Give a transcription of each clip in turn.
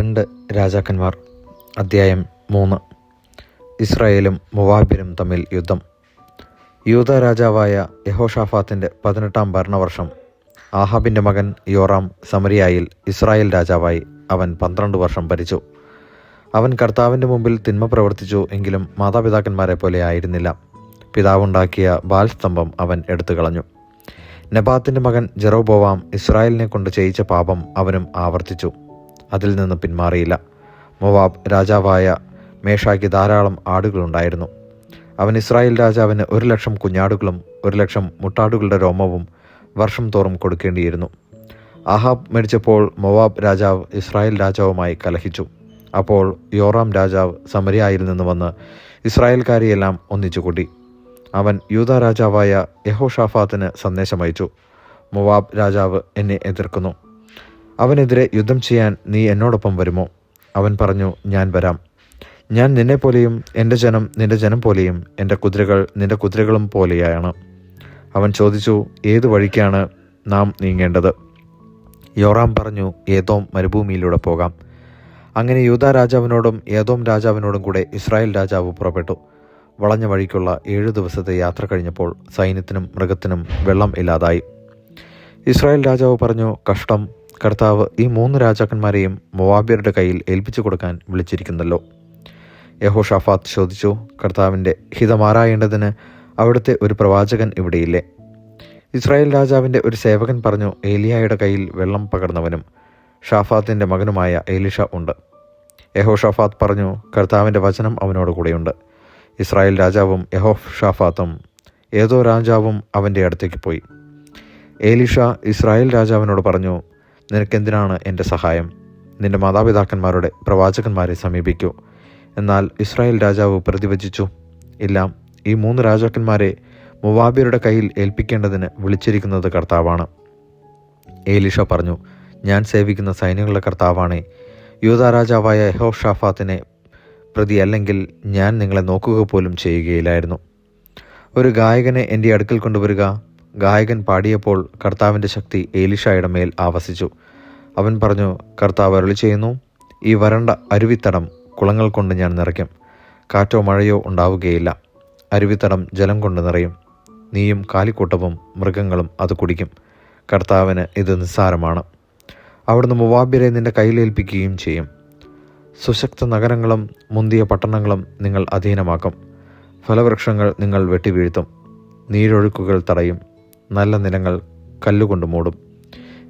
രണ്ട് രാജാക്കന്മാർ. അധ്യായം മൂന്ന്. ഇസ്രായേലും മുവാബിരും തമ്മിൽ യുദ്ധം. യൂത രാജാവായ യഹോഷാഫാത്തിന്റെ പതിനെട്ടാം ഭരണവർഷം. ആഹാബിന്റെ മകൻ യോറാം സമരിയായിൽ ഇസ്രായേൽ രാജാവായി അവൻ പന്ത്രണ്ട് വർഷം ഭരിച്ചു. അവൻ കർത്താവിന്റെ മുമ്പിൽ തിന്മ പ്രവർത്തിച്ചു എങ്കിലും മാതാപിതാക്കന്മാരെ പോലെ ആയിരുന്നില്ല. പിതാവുണ്ടാക്കിയ ബാൽസ്തംഭം അവൻ എടുത്തു കളഞ്ഞു. നബാത്തിന്റെ മകൻ ജെറോബോവാം ഇസ്രായേലിനെ കൊണ്ട് ചെയ്യിച്ച പാപം അവനും ആവർത്തിച്ചു. അതിൽ നിന്ന് പിന്മാറിയില്ല. മൊവാബ് രാജാവായ മേഷായ്ക്ക് ധാരാളം ആടുകളുണ്ടായിരുന്നു. അവൻ ഇസ്രായേൽ രാജാവിന് ഒരു ലക്ഷം കുഞ്ഞാടുകളും ഒരു ലക്ഷം മുട്ടാടുകളുടെ രോമവും വർഷം തോറും കൊടുക്കേണ്ടിയിരുന്നു. ആഹാബ് മരിച്ചപ്പോൾ മൊവാബ് രാജാവ് ഇസ്രായേൽ രാജാവുമായി കലഹിച്ചു. അപ്പോൾ യോറാം രാജാവ് സമരിയായിൽ നിന്ന് വന്ന് ഇസ്രായേൽക്കാരെയെല്ലാം ഒന്നിച്ചുകൂട്ടി അവൻ യൂത രാജാവായ യഹോഷാഫാത്തിന് സന്ദേശമയച്ചു. മൊവാബ് രാജാവ് എന്നെ എതിർക്കുന്നു. അവനെതിരെ യുദ്ധം ചെയ്യാൻ നീ എന്നോടൊപ്പം വരുമോ? അവൻ പറഞ്ഞു ഞാൻ വരാം. ഞാൻ നിന്നെപ്പോലെയും എന്റെ ജനം നിന്റെ ജനം പോലെയും എന്റെ കുതിരകൾ നിന്റെ കുതിരകളും പോലെയാണ്. അവൻ ചോദിച്ചു ഏതു വഴിക്കാണ് നാം നീങ്ങേണ്ടത്? യോറാം പറഞ്ഞു ഏതോം മരുഭൂമിയിലൂടെ പോകാം. അങ്ങനെ യൂത രാജാവിനോടും ഏതോം രാജാവിനോടും കൂടെ ഇസ്രായേൽ രാജാവ് പുറപ്പെട്ടു. വളഞ്ഞ വഴിക്കുള്ള ഏഴു ദിവസത്തെ യാത്ര കഴിഞ്ഞപ്പോൾ സൈന്യത്തിനും മൃഗത്തിനും വെള്ളം ഇല്ലാതായി. ഇസ്രായേൽ രാജാവ് പറഞ്ഞു കഷ്ടം കർത്താവ് ഈ മൂന്ന് രാജാക്കന്മാരെയും മൊവാബിയരുടെ കയ്യിൽ ഏൽപ്പിച്ചു കൊടുക്കാൻ വിളിച്ചിരിക്കുന്നല്ലോ. യഹോ ഷഫാത്ത് ചോദിച്ചു കർത്താവിന്റെ ഹിതമാറായേണ്ടതിന് അവിടുത്തെ ഒരു പ്രവാചകൻ ഇവിടെയില്ലേ? ഇസ്രായേൽ രാജാവിന്റെ ഒരു സേവകൻ പറഞ്ഞു ഏലിയായുടെ കയ്യിൽ വെള്ളം പകർന്നവനും ഷാഫാത്തിന്റെ മകനുമായ ഏലിഷ ഉണ്ട്. യഹോ ഷഫാത്ത് പറഞ്ഞു കർത്താവിന്റെ വചനം അവനോട് കൂടെയുണ്ട്. ഇസ്രായേൽ രാജാവും യഹോ ഷാഫാത്തും ഏതോ രാജാവും അവന്റെ അടുത്തേക്ക് പോയി. ഏലിഷ ഇസ്രായേൽ രാജാവിനോട് പറഞ്ഞു നിനക്കെന്തിനാണ് എന്റെ സഹായം? നിന്റെ മാതാപിതാക്കന്മാരുടെ പ്രവാചകന്മാരെ സമീപിക്കൂ. എന്നാൽ ഇസ്രായേൽ രാജാവ് പ്രതിവചിച്ചു ഇല്ല ഈ മൂന്ന് രാജാക്കന്മാരെ മുവാബിയരുടെ കയ്യിൽ ഏൽപ്പിക്കേണ്ടതിന് വിളിച്ചിരിക്കുന്നത് കർത്താവാണ്. ഏലിഷ പറഞ്ഞു ഞാൻ സേവിക്കുന്ന സൈന്യങ്ങളുടെ കർത്താവാണ്. യൂത രാജാവായ യഹോഷാഫാത്തിനെ പ്രതി അല്ലെങ്കിൽ ഞാൻ നിങ്ങളെ നോക്കുക പോലും ചെയ്യുകയില്ലായിരുന്നു. ഒരു ഗായകനെ എന്റെ അടുക്കൽ കൊണ്ടുവരിക ഗായകൻ പാടിയപ്പോൾ കർത്താവിന്റെ ശക്തി ഏലിഷായുടെ മേൽ ആവസിച്ചു. അവൻ പറഞ്ഞു കർത്താവ് അരുളി ചെയ്യുന്നു ഈ വരണ്ട അരുവിത്തടം കുളങ്ങൾ കൊണ്ട് ഞാൻ നിറയ്ക്കും. കാറ്റോ മഴയോ ഉണ്ടാവുകയില്ല. അരുവിത്തടം ജലം കൊണ്ട് നിറയും. നീയും കാലിക്കൂട്ടവും മൃഗങ്ങളും അത് കുടിക്കും. കർത്താവിന് ഇത് നിസ്സാരമാണ്. അവിടുന്ന് മുവാബിരെ നിന്റെ കയ്യിലേൽപ്പിക്കുകയും ചെയ്യും. സുശക്ത നഗരങ്ങളും മുന്തിയ പട്ടണങ്ങളും നിങ്ങൾ അധീനമാക്കും. ഫലവൃക്ഷങ്ങൾ നിങ്ങൾ വെട്ടിവീഴ്ത്തും. നീരൊഴുക്കുകൾ തടയും. നല്ല നിലങ്ങൾ കല്ലുകൊണ്ട് മൂടും.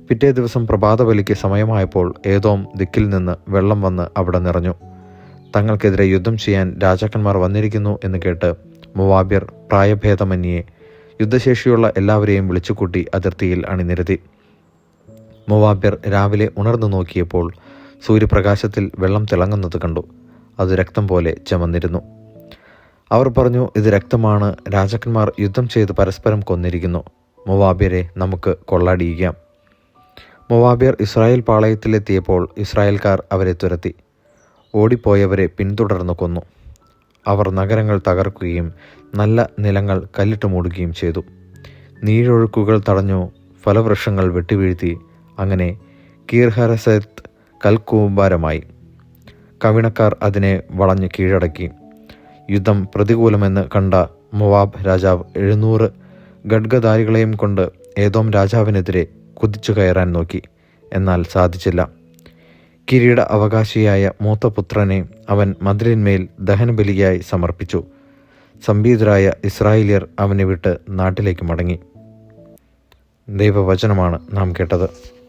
പിറ്റേ ദിവസം പ്രഭാതബലിക്ക് സമയമായപ്പോൾ ഏതോം ദിക്കിൽ നിന്ന് വെള്ളം വന്ന് അവിടെ നിറഞ്ഞു. തങ്ങൾക്കെതിരെ യുദ്ധം ചെയ്യാൻ രാജാക്കന്മാർ വന്നിരിക്കുന്നു എന്ന് കേട്ട് മുവാബിയർ പ്രായഭേദമന്യേ യുദ്ധശേഷിയുള്ള എല്ലാവരെയും വിളിച്ചുകൂട്ടി അതിർത്തിയിൽ അണിനിരത്തി. മുവാബിയർ രാവിലെ ഉണർന്നു നോക്കിയപ്പോൾ സൂര്യപ്രകാശത്തിൽ വെള്ളം തിളങ്ങുന്നത് കണ്ടു. അത് രക്തം പോലെ ചമന്നിരുന്നു. അവർ പറഞ്ഞു ഇത് രക്തമാണ്. രാജാക്കന്മാർ യുദ്ധം ചെയ്ത് പരസ്പരം കൊന്നിരിക്കുന്നു. മൊവാബിയരെ നമുക്ക് കൊള്ളടിയിക്കാം. മൊവാബിയർ ഇസ്രായേൽ പാളയത്തിലെത്തിയപ്പോൾ ഇസ്രായേൽക്കാർ അവരെ തുരത്തി. ഓടിപ്പോയവരെ പിന്തുടർന്നു കൊന്നു. അവർ നഗരങ്ങൾ തകർക്കുകയും നല്ല നിലങ്ങൾ കല്ലിട്ട് മൂടുകയും ചെയ്തു. നീരൊഴുക്കുകൾ തടഞ്ഞു ഫലവൃക്ഷങ്ങൾ വെട്ടിവീഴ്ത്തി അങ്ങനെ കീർഹരസത്ത് കൽക്കൂമ്പാരമായി. കവിണക്കാർ അതിനെ വളഞ്ഞ് കീഴടക്കി. യുദ്ധം പ്രതികൂലമെന്ന് കണ്ട മൊവാബ് രാജാവ് എഴുന്നൂറ് ഖഡ്ഗധാരികളെയും കൊണ്ട് ഏതോം രാജാവിനെതിരെ കുതിച്ചു കയറാൻ നോക്കി. എന്നാൽ സാധിച്ചില്ല. കിരീട അവകാശിയായ മൂത്തപുത്രനെ അവൻ മതിലിന്മേൽ ദഹനബലിയായി സമർപ്പിച്ചു. സംബീതരായ ഇസ്രായേലിയർ അവനെ വിട്ട് നാട്ടിലേക്ക് മടങ്ങി. ദൈവവചനമാണ് നാം കേട്ടത്.